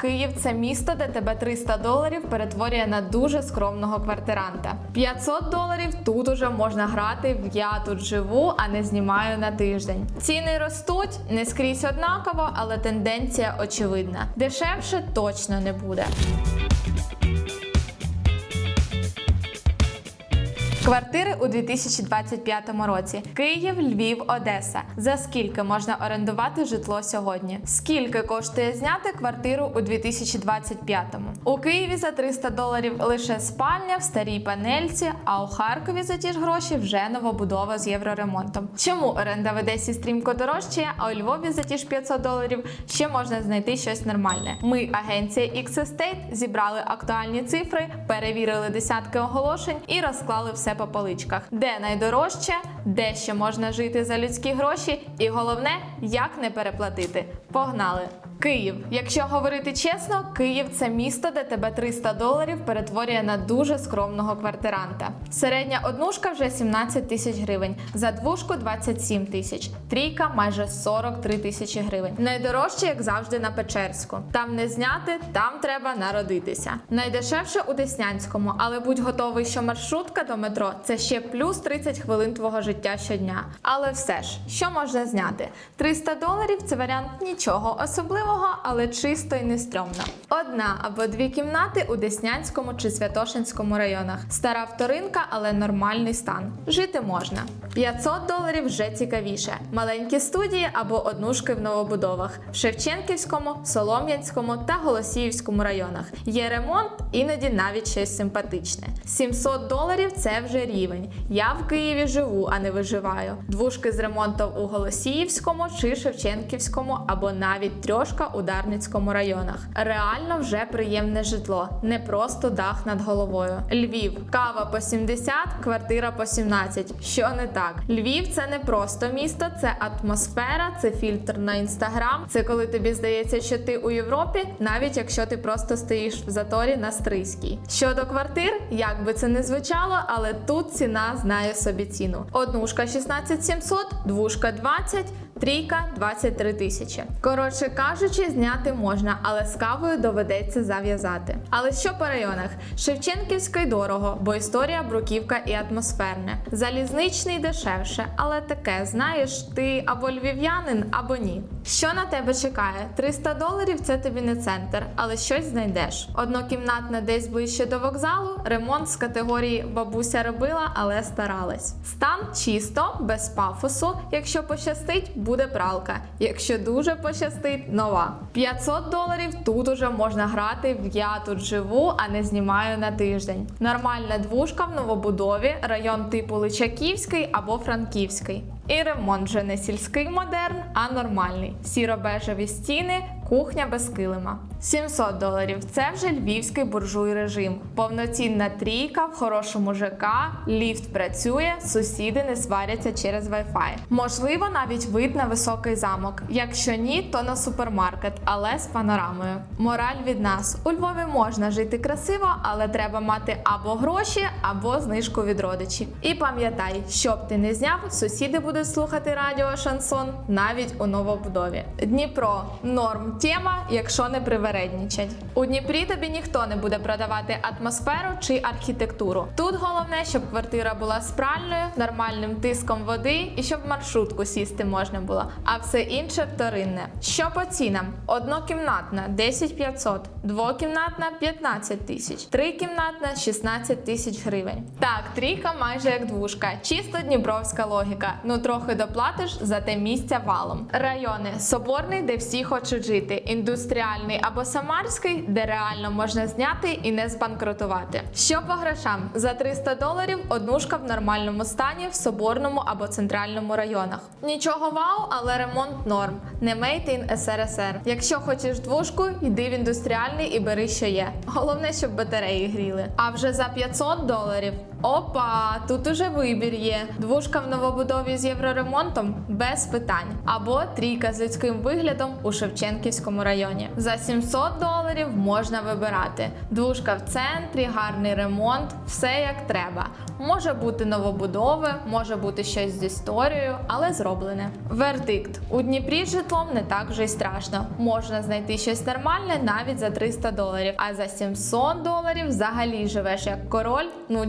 Київ це місто, де тебе 300 доларів перетворює на дуже скромного квартиранта. 500 доларів тут уже можна грати в я тут живу, а не знімаю на тиждень. Ціни ростуть не скрізь однаково, але тенденція очевидна. Дешевше точно не буде. Квартири у 2025 році. Київ, Львів, Одеса. За скільки можна орендувати житло сьогодні? Скільки коштує зняти квартиру у 2025-му? У Києві за 300 доларів лише спальня в старій панельці, а у Харкові за ті ж гроші вже новобудова з євроремонтом. Чому оренда в Одесі стрімко дорожчає, а у Львові за ті ж 500 доларів ще можна знайти щось нормальне? Ми, агенція X Estate, зібрали актуальні цифри, перевірили десятки оголошень і розклали все по поличках. Де найдорожче, де ще можна жити за людські гроші, і головне, як не переплатити. Погнали! Київ. Якщо говорити чесно, Київ це місто, де тебе 300 доларів перетворює на дуже скромного квартиранта. Середня однушка вже 17 тисяч гривень, за двушку 27 тисяч, трійка майже 43 тисячі гривень. Найдорожче, як завжди, на Печерську. Там не зняти, там треба народитися. Найдешевше у Деснянському, але будь готовий, що маршрутка до метро це ще плюс 30 хвилин твого життя щодня. Але все ж, що можна зняти? 300 доларів це варіант нічого особливого, але чисто і не стрьомно. Одна або дві кімнати у Деснянському чи Святошинському районах. Стара вторинка, але нормальний стан. Жити можна. 500 доларів вже цікавіше. Маленькі студії або однушки в новобудовах в Шевченківському, Солом'янському та Голосіївському районах. Є ремонт, іноді навіть щось симпатичне. 700 доларів це вже рівень. Я в Києві живу, а не виживаю. Двушки з ремонтом у Голосіївському чи Шевченківському або навіть трьошка у Дарницькому районах. Реально вже приємне житло, не просто дах над головою. Львів, кава по 70, квартира по 17. Що не так? Львів це не просто місто, це атмосфера, це фільтр на інстаграм. Це коли тобі здається, що ти у Європі, навіть якщо ти просто стоїш в заторі на Стрийській. Щодо квартир, як би це не звучало, але тут ціна знає собі ціну. Однушка 16 700, двушка 20, трійка 23 тисячі. Коротше кажучи, зняти можна, але з кавою доведеться зав'язати. Але що по районах? Шевченківський дорого, бо історія бруківка і атмосферне. Залізничний дешевше, але таке, знаєш, ти або львів'янин, або ні. Що на тебе чекає? 300 доларів це тобі не центр, але щось знайдеш. Однокімнатна десь ближче до вокзалу, ремонт з категорії бабуся робила, але старалась. Стан чисто, без пафосу. Якщо пощастить, буде пралка. Якщо дуже пощастить, нова. 500 доларів тут уже можна грати в я тут живу, а не знімаю на тиждень. Нормальна двушка в новобудові, район типу Личаківський або Франківський. І ремонт вже не сільський модерн, а нормальний. Сіро-бежеві стіни, кухня без килима. 700 доларів це вже львівський буржуй режим. Повноцінна трійка в хорошому ЖК, ліфт працює, сусіди не сваряться через Wi-Fi. Можливо, навіть вид на високий замок. Якщо ні, то на супермаркет, але з панорамою. Мораль від нас: у Львові можна жити красиво, але треба мати або гроші, або знижку від родичів. І пам'ятай, щоб ти не зняв, сусіди будуть слухати радіо шансон навіть у новобудові. Дніпро норм тема, якщо не привереднічать. У Дніпрі тобі ніхто не буде продавати атмосферу чи архітектуру. Тут головне, щоб квартира була спральною, нормальним тиском води і щоб маршрутку сісти можна було, а все інше вторинне. Що по цінам? Однокімнатна 10 500, двокімнатна 15 тисяч, трикімнатна 16 тисяч гривень. Так, трійка майже як двушка, чисто дніпровська логіка. Ну трохи доплатиш за те місця валом. Райони Соборний, де всі хочуть жити, індустріальний або Самарський, де реально можна зняти і не збанкрутувати. Що по грошам? За 300 доларів однушка в нормальному стані в Соборному або центральному районах. Нічого вау, але ремонт норм. Не made in СРСР. Якщо хочеш двушку, йди в індустріальний і бери, що є. Головне, щоб батареї гріли. А вже за 500 доларів Опа, тут уже вибір є. Двушка в новобудові з євроремонтом без питань. Або трійка з людським виглядом у Шевченківському районі. За 700 доларів можна вибирати. Двушка в центрі, гарний ремонт, все як треба. Може бути новобудови, може бути щось з історією, але зроблене. Вердикт: у Дніпрі з житлом не так вже й страшно. Можна знайти щось нормальне навіть за 300 доларів. А за 700 доларів взагалі живеш як король. Ну,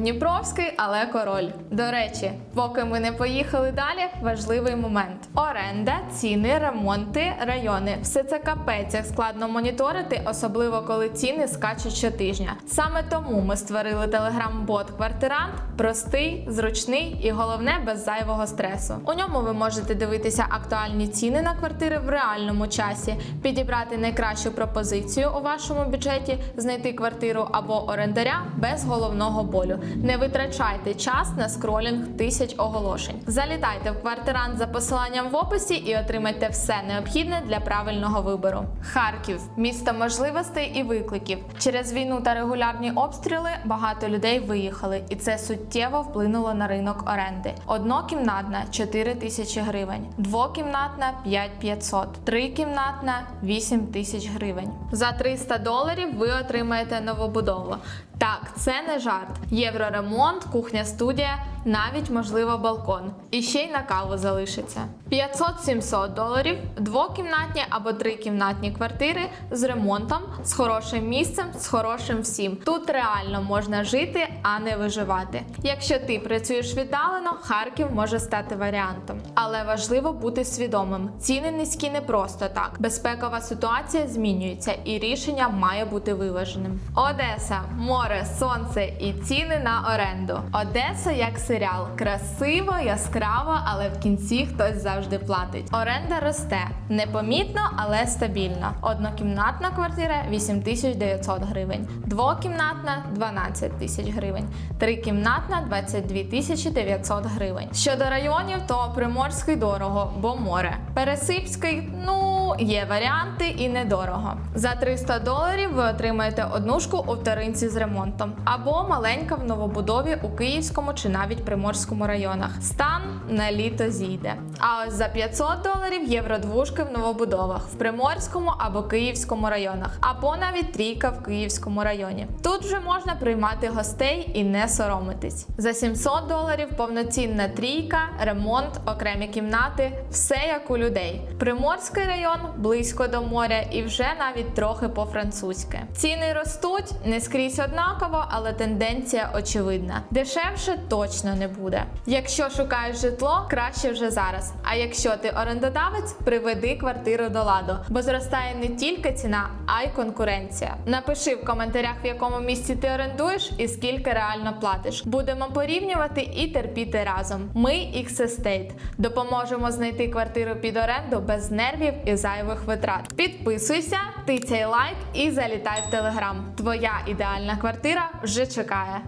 Дніпровський, але король. До речі, поки ми не поїхали далі, важливий момент: оренда, ціни, ремонти, райони. Все це капець, як складно моніторити, особливо коли ціни скачуть щотижня. Саме тому ми створили телеграм-бот Квартирант, простий, зручний і головне без зайвого стресу. У ньому ви можете дивитися актуальні ціни на квартири в реальному часі, підібрати найкращу пропозицію у вашому бюджеті, знайти квартиру або орендаря без головного болю. Не витрачайте час на скролінг тисяч оголошень. Залітайте в квартирант за посиланням в описі і отримайте все необхідне для правильного вибору. Харків місто можливостей і викликів. Через війну та регулярні обстріли багато людей виїхали, і це суттєво вплинуло на ринок оренди. Однокімнатна 4 тисячі гривень, двокімнатна 5500, трикімнатна 8 тисяч гривень. За 300 доларів ви отримаєте новобудову. Так, це не жарт. Євроремонт, кухня студія, навіть можливо балкон. І ще й на каву залишиться. 500-700 доларів, двокімнатні або трикімнатні квартири з ремонтом, з хорошим місцем, з хорошим всім. Тут реально можна жити, а не виживати. Якщо ти працюєш віддалено, Харків може стати варіантом. Але важливо бути свідомим. Ціни низькі не просто так. Безпекова ситуація змінюється, і рішення має бути виваженим. Одеса, море, сонце і ціни на оренду. Одеса як серіал. Красиво, яскраво, але в кінці хтось завжди платить. Оренда росте непомітно, але стабільно. Однокімнатна квартира 8900 гривень, двокімнатна 12 тисяч гривень, трикімнатна 22 тисячі 900 гривень. Щодо районів, то Приморський дорого, бо море. Пересипський, ну є варіанти і недорого. За 300 доларів ви отримаєте однушку у вторинці з ремонтом або маленька в новобудові у Київському чи навіть Приморському районах. Стан на літо зійде. А ось за 500 доларів євродвушки в новобудовах в Приморському або Київському районах, або навіть трійка в Київському районі. Тут вже можна приймати гостей і не соромитись. За 700 доларів повноцінна трійка, ремонт, окремі кімнати, все як у людей. Приморський район близько до моря і вже навіть трохи по-французьки. Ціни ростуть не скрізь однаково, але тенденція очевидна. Дешевше точно не буде. Якщо шукаєш житло, краще вже зараз. А якщо ти орендодавець, приведи квартиру до ладу, бо зростає не тільки ціна, а й конкуренція. Напиши в коментарях, в якому місці ти орендуєш і скільки реально платиш. Будемо порівнювати і терпіти разом. Ми X допоможемо знайти квартиру під оренду без нервів і зайвих витрат. Підписуйся, тицяй лайк і залітай в телеграм. Твоя ідеальна квартира вже чекає.